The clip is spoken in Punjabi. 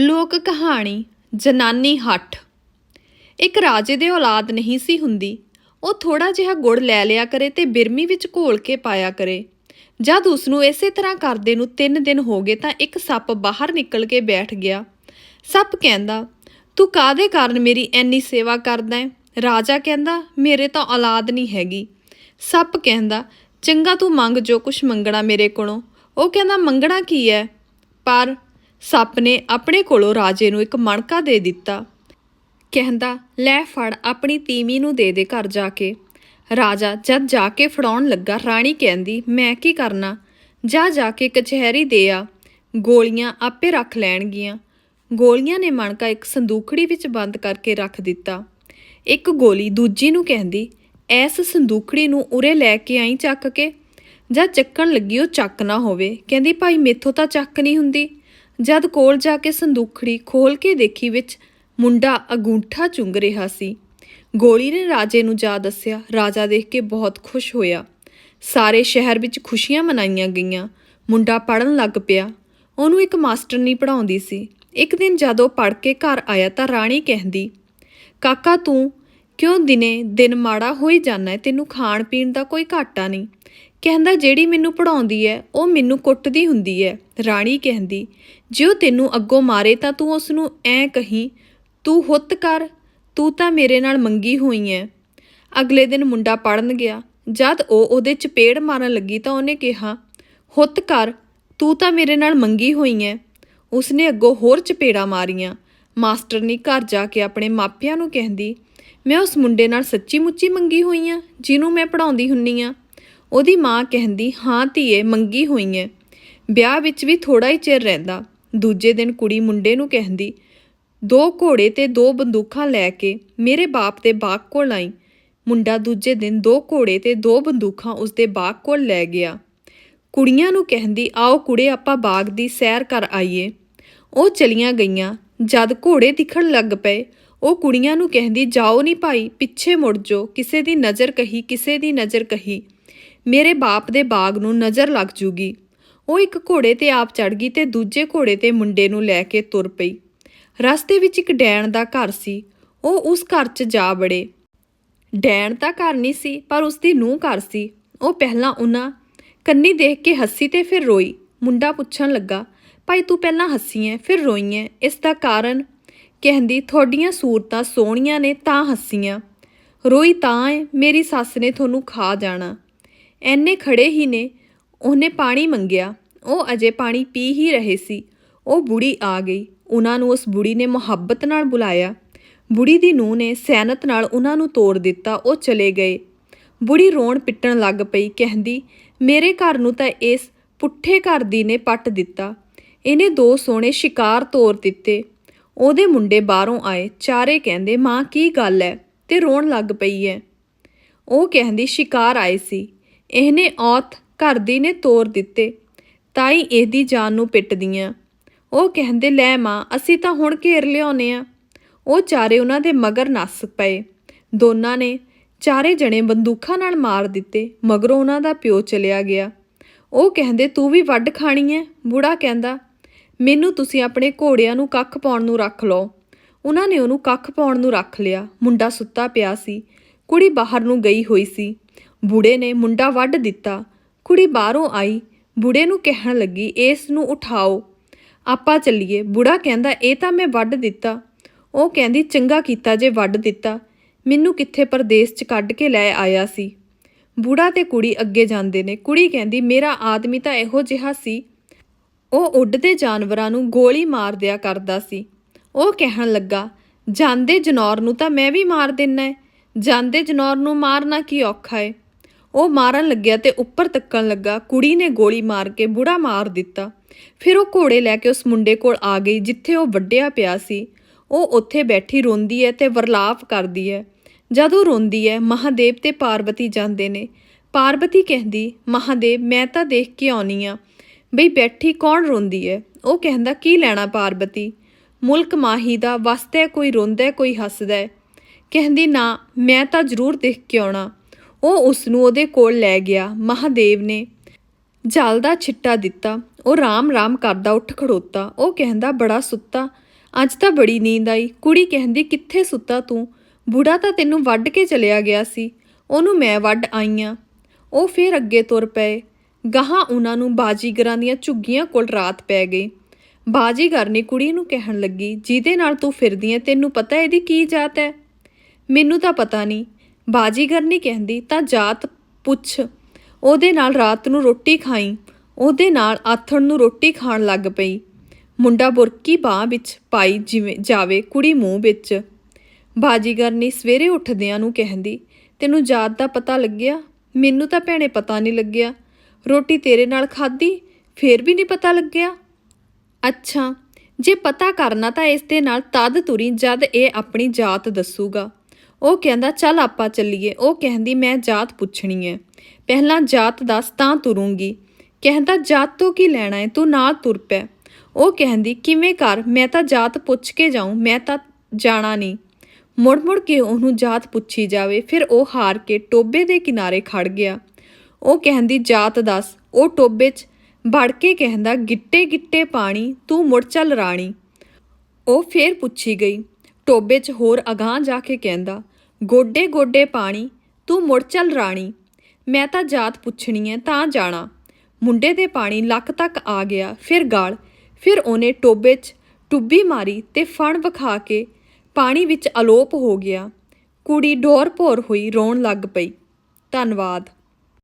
ਲੋਕ ਕਹਾਣੀ, ਜਨਾਨੀ ਹੱਠ। ਇੱਕ ਰਾਜੇ ਦੇ ਔਲਾਦ ਨਹੀਂ ਸੀ ਹੁੰਦੀ। ਉਹ ਥੋੜਾ ਜਿਹਾ ਗੁੜ ਲੈ ਲਿਆ ਕਰੇ ਤੇ ਬਿਰਮੀ ਵਿੱਚ ਘੋਲ ਕੇ ਪਾਇਆ ਕਰੇ। ਜਦ ਉਸ ਨੂੰ ਇਸੇ ਤਰ੍ਹਾਂ ਕਰਦੇ ਨੂੰ 3 ਦਿਨ ਹੋ ਗਏ ਤਾਂ ਇੱਕ ਸੱਪ ਬਾਹਰ ਨਿਕਲ ਕੇ ਬੈਠ ਗਿਆ। ਸੱਪ ਕਹਿੰਦਾ, ਤੂੰ ਕਾਦੇ ਕਾਰਨ ਮੇਰੀ ਐਨੀ ਸੇਵਾ ਕਰਦਾ ਹੈ ਰਾਜਾ ਕਹਿੰਦਾ, ਮੇਰੇ ਤਾਂ ਔਲਾਦ ਨਹੀਂ ਹੈਗੀ। ਸੱਪ ਕਹਿੰਦਾ, ਚੰਗਾ ਤੂੰ ਮੰਗ ਜੋ ਕੁਛ ਮੰਗਣਾ ਮੇਰੇ ਕੋਲੋਂ। ਉਹ ਕਹਿੰਦਾ, ਮੰਗਣਾ ਕੀ ਹੈ ਪਰ ਸੱਪ ਨੇ ਆਪਣੇ ਕੋਲੋਂ ਰਾਜੇ ਨੂੰ ਇੱਕ ਮਣਕਾ ਦੇ ਦਿੱਤਾ। ਕਹਿੰਦਾ, ਲੈ ਫੜ ਆਪਣੀ ਤੀਮੀ ਨੂੰ ਦੇ ਦੇ ਘਰ ਜਾ ਕੇ। ਰਾਜਾ ਜਦ ਜਾ ਕੇ ਫੜਾਉਣ ਲੱਗਾ, ਰਾਣੀ ਕਹਿੰਦੀ, ਮੈਂ ਕੀ ਕਰਨਾ? ਜਾ ਜਾ ਕੇ ਕਚਹਿਰੀ ਦੇ ਆ। ਗੋਲੀਆਂ ਆਪੇ ਰੱਖ ਲੈਣਗੀਆਂ। ਗੋਲੀਆਂ ਨੇ ਮਣਕਾ ਇੱਕ ਸੰਦੂਖੜੀ ਵਿੱਚ ਬੰਦ ਕਰਕੇ ਰੱਖ ਦਿੱਤਾ। ਇੱਕ ਗੋਲੀ ਦੂਜੀ ਨੂੰ ਕਹਿੰਦੀ, ਐਸ ਸੰਦੂਖੜੀ ਨੂੰ ਉਰੇ ਲੈ ਕੇ ਆਈ ਚੱਕ ਕੇ। ਜਾਂ ਚੱਕਣ ਲੱਗੀ, ਉਹ ਚੱਕ ਨਾ ਹੋਵੇ। ਕਹਿੰਦੀ, ਭਾਈ, ਮੇਥੋਂ ਤਾਂ ਚੱਕ ਨਹੀਂ ਹੁੰਦੀ। ਜਦ ਕੋਲ ਜਾ ਕੇ ਸੰਦੂਖੜੀ ਖੋਲ ਕੇ ਦੇਖੀ ਵਿੱਚ ਮੁੰਡਾ ਅਗੂੰਠਾ ਚੁੰਗ ਰਿਹਾ ਸੀ। ਗੋਲੀ ਨੇ ਰਾਜੇ ਨੂੰ ਜਾ ਦੱਸਿਆ, ਰਾਜਾ ਦੇਖ ਕੇ ਬਹੁਤ ਖੁਸ਼ ਹੋਇਆ। ਸਾਰੇ ਸ਼ਹਿਰ ਵਿੱਚ ਖੁਸ਼ੀਆਂ ਮਨਾਈਆਂ ਗਈਆਂ। ਮੁੰਡਾ ਪੜਨ ਲੱਗ ਪਿਆ। ਉਹਨੂੰ ਇੱਕ ਮਾਸਟਰਨੀ ਪੜਾਉਂਦੀ ਸੀ। ਇੱਕ ਦਿਨ ਜਦੋਂ ਪੜ ਕੇ ਘਰ ਆਇਆ ਤਾਂ ਰਾਣੀ ਕਹਿੰਦੀ, ਕਾਕਾ ਤੂੰ ਕਿਉਂ ਦਿਨੇ ਦਿਨ ਮਾੜਾ ਹੋਈ ਜਾਂਦਾ ਤੈਨੂੰ ਖਾਣ ਪੀਣ ਦਾ ਕੋਈ ਘਾਟਾ ਨਹੀਂ। ਕਹਿੰਦਾ, ਜਿਹੜੀ ਮੈਨੂੰ ਪੜਾਉਂਦੀ ਹੈ ਉਹ ਮੈਨੂੰ ਕੁੱਟਦੀ ਹੁੰਦੀ ਹੈ ਰਾਣੀ ਕਹਿੰਦੀ, ਜੇ ਉਹ ਤੈਨੂੰ ਅੱਗੋਂ ਮਾਰੇ ਤਾਂ ਤੂੰ ਉਸ ਨੂੰ ਐ ਕਹੀਂ, ਤੂੰ ਹੁੱਤ ਕਰ, ਤੂੰ ਤਾਂ ਮੇਰੇ ਨਾਲ ਮੰਗੀ ਹੋਈ ਐ। ਅਗਲੇ ਦਿਨ ਮੁੰਡਾ ਪੜਨ ਗਿਆ। ਜਦ ਉਹ ਉਹਦੇ ਚਪੇੜ ਮਾਰਨ ਲੱਗੀ ਤਾਂ ਉਹਨੇ ਕਿਹਾ, ਹੁੱਤ ਕਰ, ਤੂੰ ਤਾਂ ਮੇਰੇ ਨਾਲ ਮੰਗੀ ਹੋਈ ਐ। ਉਸਨੇ ਅੱਗੋਂ ਹੋਰ ਚਪੇੜਾ ਮਾਰੀਆਂ। ਮਾਸਟਰ ਨੇ ਘਰ ਜਾ ਕੇ ਆਪਣੇ ਮਾਪਿਆਂ ਨੂੰ ਕਹਿੰਦੀ, ਮੈਂ ਉਸ ਮੁੰਡੇ ਨਾਲ ਸੱਚੀ ਮੁੱਚੀ ਮੰਗੀ ਹੋਈ ਆ, ਜਿਹਨੂੰ ਮੈਂ ਪੜਾਉਂਦੀ ਹੁੰਨੀ ਆ। ਉਹਦੀ ਮਾਂ ਕਹਿੰਦੀ, ਹਾਂ ਧੀਏ, ਮੰਗੀ ਹੋਈ ਐ ਵਿਆਹ ਵਿੱਚ ਵੀ ਥੋੜਾ ਹੀ ਚਿਰ ਰਹਿੰਦਾ। ਦੂਜੇ ਦਿਨ ਕੁੜੀ ਮੁੰਡੇ ਨੂੰ ਕਹਿੰਦੀ, ਦੋ ਘੋੜੇ ਤੇ ਦੋ ਬੰਦੂਕਾਂ ਲੈ ਕੇ ਮੇਰੇ ਬਾਪ ਦੇ ਬਾਗ ਕੋਲ ਆਈ। ਮੁੰਡਾ ਦੂਜੇ ਦਿਨ ਦੋ ਘੋੜੇ ਤੇ ਦੋ ਬੰਦੂਕਾਂ ਉਸਦੇ ਬਾਗ ਕੋਲ ਲੈ ਗਿਆ। ਕੁੜੀਆਂ ਨੂੰ ਕਹਿੰਦੀ, ਆਓ ਕੁੜੇ, ਆਪਾਂ ਬਾਗ ਦੀ ਸੈਰ ਕਰ ਆਈਏ। ਉਹ ਚਲੀਆਂ ਗਈਆਂ। ਜਦ ਘੋੜੇ ਦਿਖਣ ਲੱਗ ਪਏ, ਉਹ ਕੁੜੀਆਂ ਨੂੰ ਕਹਿੰਦੀ, ਜਾਓ ਨਹੀਂ ਭਾਈ, ਪਿੱਛੇ ਮੁੜ ਜਾਓ। ਕਿਸੇ ਦੀ ਨਜ਼ਰ ਕਹੀ, ਕਿਸੇ ਦੀ ਨਜ਼ਰ ਕਹੀ। ਮੇਰੇ ਬਾਪ ਦੇ ਬਾਗ ਨੂੰ ਨਜ਼ਰ ਲੱਗ ਜੂਗੀ। ਉਹ ਇੱਕ ਘੋੜੇ ਤੇ ਆਪ ਚੜ ਗਈ ਤੇ ਦੂਜੇ ਘੋੜੇ ਤੇ ਮੁੰਡੇ ਨੂੰ ਲੈ ਕੇ ਤੁਰ ਪਈ। ਰਸਤੇ ਵਿੱਚ ਇੱਕ ਡੈਣ ਦਾ ਘਰ ਸੀ। ਉਹ ਉਸ ਘਰ 'ਚ ਜਾ ਬੜੇ ਡੈਣ ਤਾਂ ਘਰ ਨਹੀਂ ਸੀ, ਪਰ ਉਸ ਦੀ ਨੂੰਹ ਘਰ ਸੀ। ਉਹ ਪਹਿਲਾਂ ਉਹਨਾਂ ਕੰਨੀ ਦੇਖ ਕੇ ਹੱਸੀ ਤੇ ਫਿਰ ਰੋਈ। ਮੁੰਡਾ ਪੁੱਛਣ ਲੱਗਾ, ਭਾਈ ਤੂੰ ਪਹਿਲਾਂ ਹੱਸੀ ਐ, ਫਿਰ ਰੋਈ ਐ? ਇਸ ਦਾ ਕਾਰਨ? ਕਹਿੰਦੀ, ਤੁਹਾਡੀਆਂ ਸੂਰਤਾਂ ਸੋਹਣੀਆਂ ਨੇ, ਤਾਂ ਹੱਸੀਆਂ ਰੋਈ ਤਾਂ ਐ, ਮੇਰੀ ਸੱਸ ਨੇ ਤੁਹਾਨੂੰ ਖਾ ਜਾਣਾ। ਐਨੇ ਖੜੇ ਹੀ ਨੇ, ਉਹਨੇ ਪਾਣੀ ਮੰਗਿਆ, ਉਹ ਅਜੇ ਪਾਣੀ ਪੀ ਹੀ ਰਹੇ ਸੀ। ਉਹ ਬੁੜੀ ਆ ਗਈ, ਉਹਨਾਂ ਨੂੰ ਉਸ ਬੁੜੀ ਨੇ ਮੁਹੱਬਤ ਨਾਲ ਬੁਲਾਇਆ। ਬੁੜੀ ਦੀ ਨੂੰਹ ਨੇ ਸੈਨਤ ਨਾਲ ਉਹਨਾਂ ਨੂੰ ਤੋੜ ਦਿੱਤਾ, ਉਹ ਚਲੇ ਗਏ। ਬੁੜੀ ਰੋਣ ਪਿੱਟਣ ਲੱਗ ਪਈ, ਕਹਿੰਦੀ, ਮੇਰੇ ਘਰ ਨੂੰ ਤਾਂ ਇਸ ਪੁੱਠੇ ਘਰ ਦੀ ਨੇ ਪੱਟ ਦਿੱਤਾ। ਇਹਨੇ ਦੋ ਸੋਹਣੇ ਸ਼ਿਕਾਰ ਤੋਰ ਦਿੱਤੇ। ਉਹਦੇ ਮੁੰਡੇ ਬਾਹਰੋਂ ਆਏ, ਚਾਰੇ ਕਹਿੰਦੇ, ਮਾਂ, ਕੀ ਗੱਲ ਹੈ ਤੇ ਰੋਣ ਲੱਗ ਪਈ ਹੈ ਉਹ ਕਹਿੰਦੀ, ਸ਼ਿਕਾਰ ਆਏ ਸੀ। ਇਹਨੇ ਔਤ ਘਰ ਦੀ ਨੇ ਤੋਰ ਦਿੱਤੇ। ਤਾਈ ਇਹਦੀ ਜਾਨ ਨੂੰ ਪਿੱਟਦੀਆਂ। ਉਹ ਕਹਿੰਦੇ, ਲੈ ਮਾਂ, ਅਸੀਂ ਤਾਂ ਹੁਣ ਘੇਰ ਲਿਆਉਨੇ ਆ। ਉਹ ਚਾਰੇ ਉਹਨਾਂ ਦੇ ਮਗਰ ਨੱਸ ਪਏ। ਦੋਨਾਂ ਨੇ ਚਾਰੇ ਜਣੇ ਬੰਦੂਕਾਂ ਨਾਲ ਮਾਰ ਦਿੱਤੇ, ਮਗਰੋਂ ਉਹਨਾਂ ਦਾ ਪਿਓ ਚਲਿਆ ਗਿਆ। ਉਹ ਕਹਿੰਦੇ, ਤੂੰ ਵੀ ਵੱਢ ਖਾਣੀ ਐ? ਬੁੜਾ ਕਹਿੰਦਾ, ਮੈਨੂੰ ਤੁਸੀਂ ਆਪਣੇ ਘੋੜਿਆਂ ਨੂੰ ਕੱਖ ਪਾਉਣ ਨੂੰ ਰੱਖ ਲਓ। ਉਹਨਾਂ ਨੇ ਉਹਨੂੰ ਕੱਖ ਪਾਉਣ ਨੂੰ ਰੱਖ ਲਿਆ। ਮੁੰਡਾ ਸੁੱਤਾ ਪਿਆ ਸੀ। ਕੁੜੀ ਬਾਹਰ ਨੂੰ ਗਈ ਹੋਈ ਸੀ। ਬੁੜੇ ਨੇ ਮੁੰਡਾ ਵੱਢ ਦਿੱਤਾ। ਕੁੜੀ ਬਾਹਰੋਂ ਆਈ। ਬੁੜੇ ਨੂੰ ਕਹਿਣ ਲੱਗੀ, ਇਸ ਨੂੰ ਉਠਾਓ। ਆਪਾਂ ਚੱਲੀਏ। ਬੁੜਾ ਕਹਿੰਦਾ, ਇਹ ਤਾਂ ਮੈਂ ਵੱਢ ਦਿੱਤਾ। ਉਹ ਕਹਿੰਦੀ, ਚੰਗਾ ਕੀਤਾ ਜੇ ਵੱਢ ਦਿੱਤਾ। ਮੈਨੂੰ ਕਿੱਥੇ ਪਰਦੇਸ 'ਚ ਕੱਢ ਕੇ ਲੈ ਆਇਆ ਸੀ? ਬੁੜਾ ਤੇ ਕੁੜੀ ਅੱਗੇ ਜਾਂਦੇ ਨੇ। ਕੁੜੀ ਕਹਿੰਦੀ, ਮੇਰਾ ਆਦਮੀ ਤਾਂ ਇਹੋ ਜਿਹਾ ਸੀ। ਉਹ ਉੱਡਦੇ ਜਾਨਵਰਾਂ ਨੂੰ ਗੋਲੀ ਮਾਰ ਦਿਆ ਕਰਦਾ ਸੀ। ਉਹ ਕਹਿਣ ਲੱਗਾ, ਜਾਂਦੇ ਜਨੌਰ ਨੂੰ ਤਾਂ ਮੈਂ ਵੀ ਮਾਰ ਦਿੰਨਾ ਹੈ ਜਾਂਦੇ ਜਨੌਰ ਨੂੰ ਮਾਰਨਾ ਕੀ ਔਖਾ ਹੈ ਉਹ ਮਾਰਨ ਲੱਗਿਆ ਤੇ ਉੱਪਰ ਤੱਕਣ ਲੱਗਾ। ਕੁੜੀ ਨੇ ਗੋਲੀ ਮਾਰ ਕੇ ਬੁੜਾ ਮਾਰ ਦਿੱਤਾ। ਫਿਰ ਉਹ ਘੋੜੇ ਲੈ ਕੇ ਉਸ ਮੁੰਡੇ ਕੋਲ ਆ ਗਈ, ਜਿੱਥੇ ਉਹ ਵੱਡਿਆ ਪਿਆ ਸੀ। ਉਹ ਉੱਥੇ ਬੈਠੀ ਰੋਂਦੀ ਹੈ ਤੇ ਵਰਲਾਪ ਕਰਦੀ ਹੈ ਜਦੋਂ ਰੋਂਦੀ ਹੈ ਮਹਾਦੇਵ ਤੇ ਪਾਰਵਤੀ ਜਾਂਦੇ ਨੇ। ਪਾਰਵਤੀ ਕਹਿੰਦੀ, ਮਹਾਦੇਵ, ਮੈਂ ਤਾਂ ਦੇਖ ਕੇ ਆਉਣੀ ਆ। ਬਈ ਬੈਠੀ ਕੌਣ ਰੋਂਦੀ ਹੈ ਉਹ ਕਹਿੰਦਾ, ਕੀ ਲੈਣਾ ਪਾਰਵਤੀ? ਮੁਲਕ ਮਾਹੀ ਦਾ, ਵਸਦਾ ਕੋਈ, ਰੋਂਦਾ ਕੋਈ, ਹੱਸਦਾ ਕਹਿੰਦੀ, ਨਾ, ਮੈਂ ਤਾਂ ਜ਼ਰੂਰ ਦੇਖ ਕੇ ਆਉਣਾ। ਉਹ ਉਸ ਨੂੰ ਉਹਦੇ ਕੋਲ ਲੈ ਗਿਆ। ਮਹਾਦੇਵ ਨੇ ਜਲ ਦਾ ਛਿੱਟਾ ਦਿੱਤਾ। ਉਹ ਰਾਮ ਰਾਮ ਕਰਦਾ ਉੱਠ ਖੜੋਤਾ। ਉਹ ਕਹਿੰਦਾ, ਬੜਾ ਸੁੱਤਾ। ਅੱਜ ਤਾਂ ਬੜੀ ਨੀਂਦ ਆਈ। ਕੁੜੀ ਕਹਿੰਦੀ, ਕਿੱਥੇ ਸੁੱਤਾ ਤੂੰ? ਬੁੜਾ ਤਾਂ ਤੈਨੂੰ ਵੱਢ ਕੇ ਚਲਿਆ ਗਿਆ ਸੀ। ਉਹਨੂੰ ਮੈਂ ਵੱਢ ਆਈਆਂ ਉਹ ਫੇਰ ਅੱਗੇ ਤੁਰ ਪਏ। ਗਾਹਾਂ ਉਹਨਾਂ ਨੂੰ ਬਾਜੀਗਰਾਂ ਦੀਆਂ ਝੁੱਗੀਆਂ ਕੋਲ ਰਾਤ ਪੈ ਗਈ। ਬਾਜੀਗਰ ਨੇ ਕੁੜੀ ਨੂੰ ਕਹਿਣ ਲੱਗੀ, ਜਿਹਦੇ ਨਾਲ ਤੂੰ ਫਿਰਦੀ ਐ ਤੈਨੂੰ ਪਤਾ ਇਹਦੀ ਕੀ ਜਾਤ ਹੈ? ਮੈਨੂੰ ਤਾਂ ਪਤਾ ਨਹੀਂ। ਬਾਜੀਗਰ ਨਹੀਂ ਕਹਿੰਦੀ ਤਾਂ ਜਾਤ ਪੁੱਛ। ਉਹਦੇ ਨਾਲ ਰਾਤ ਨੂੰ ਰੋਟੀ ਖਾਈ। ਉਹਦੇ ਨਾਲ ਆਥਣ ਨੂੰ ਰੋਟੀ ਖਾਣ ਲੱਗ ਪਈ। ਮੁੰਡਾ ਬੁਰਕੀ ਬਾਹ ਵਿੱਚ ਪਾਈ ਜਿਵੇਂ ਜਾਵੇ ਕੁੜੀ ਮੂੰਹ ਵਿੱਚ। ਬਾਜੀਗਰ ਨੇ ਸਵੇਰੇ ਉੱਠਦਿਆਂ ਨੂੰ ਕਹਿੰਦੀ, ਤੈਨੂੰ ਜਾਤ ਦਾ ਪਤਾ ਲੱਗਿਆ? ਮੈਨੂੰ ਤਾਂ ਭੈਣੇ ਪਤਾ ਨਹੀਂ ਲੱਗਿਆ। ਰੋਟੀ ਤੇਰੇ ਨਾਲ ਖਾਧੀ? ਫੇਰ ਵੀ ਨਹੀਂ ਪਤਾ ਲੱਗਿਆ? ਅੱਛਾ, ਜੇ ਪਤਾ ਕਰਨਾ ਤਾਂ ਇਸ ਦੇ ਨਾਲ ਤਦ ਤੁਰੀ ਜਦ ਇਹ ਆਪਣੀ ਜਾਤ ਦੱਸੂਗਾ। ਉਹ ਕਹਿੰਦਾ, ਚੱਲ ਆਪਾਂ ਚੱਲੀਏ। ਉਹ ਕਹਿੰਦੀ, ਮੈਂ ਜਾਤ ਪੁੱਛਣੀ ਹੈ ਪਹਿਲਾਂ ਜਾਤ ਦੱਸ, ਤਾਂ ਤੁਰੂੰਗੀ। ਕਹਿੰਦਾ, ਜਾਤ ਤੋਂ ਕੀ ਲੈਣਾ ਹੈ ਤੂੰ ਨਾਲ ਤੁਰ ਪੈ। ਉਹ ਕਹਿੰਦੀ, ਕਿਵੇਂ ਕਰ? ਮੈਂ ਤਾਂ ਜਾਤ ਪੁੱਛ ਕੇ ਜਾਉਂ ਮੈਂ ਤਾਂ ਜਾਣਾ ਨਹੀਂ। ਮੁੜ ਮੁੜ ਕੇ ਉਹਨੂੰ ਜਾਤ ਪੁੱਛੀ ਜਾਵੇ, ਫਿਰ ਉਹ ਹਾਰ ਕੇ ਟੋਬੇ ਦੇ ਕਿਨਾਰੇ ਖੜ ਗਿਆ। ਉਹ ਕਹਿੰਦੀ, ਜਾਤ ਦੱਸ। ਉਹ ਟੋਬੇ 'ਚ ਵੜ ਕੇ ਕਹਿੰਦਾ ਗਿੱਟੇ ਗਿੱਟੇ ਪਾਣੀ, ਤੂੰ ਮੁੜ ਚੱਲ ਰਾਣੀ। ਉਹ ਫੇਰ ਪੁੱਛੀ ਗਈ। ਟੋਬੇ 'ਚ ਹੋਰ ਅਗਾਂਹ ਜਾ ਕੇ ਕਹਿੰਦਾ ਗੋਡੇ ਗੋਡੇ ਪਾਣੀ, ਤੂੰ ਮੁੜ ਚੱਲ ਰਾਣੀ। ਮੈਂ ਤਾਂ ਜਾਤ ਪੁੱਛਣੀ ਐ, ਤਾਂ ਜਾਣਾ। ਮੁੰਡੇ ਦੇ ਪਾਣੀ ਲੱਕ ਤੱਕ ਆ ਗਿਆ, ਫਿਰ ਗਾਲ। ਫਿਰ ਉਹਨੇ ਟੋਬੇ 'ਚ ਟੁੱਬੀ ਮਾਰੀ ਤੇ ਫਣ ਵਿਖਾ ਕੇ ਪਾਣੀ ਵਿੱਚ ਅਲੋਪ ਹੋ ਗਿਆ। ਕੁੜੀ ਡੋਰ ਭੋਰ ਹੋਈ ਰੋਣ ਲੱਗ ਪਈ। ਧੰਨਵਾਦ।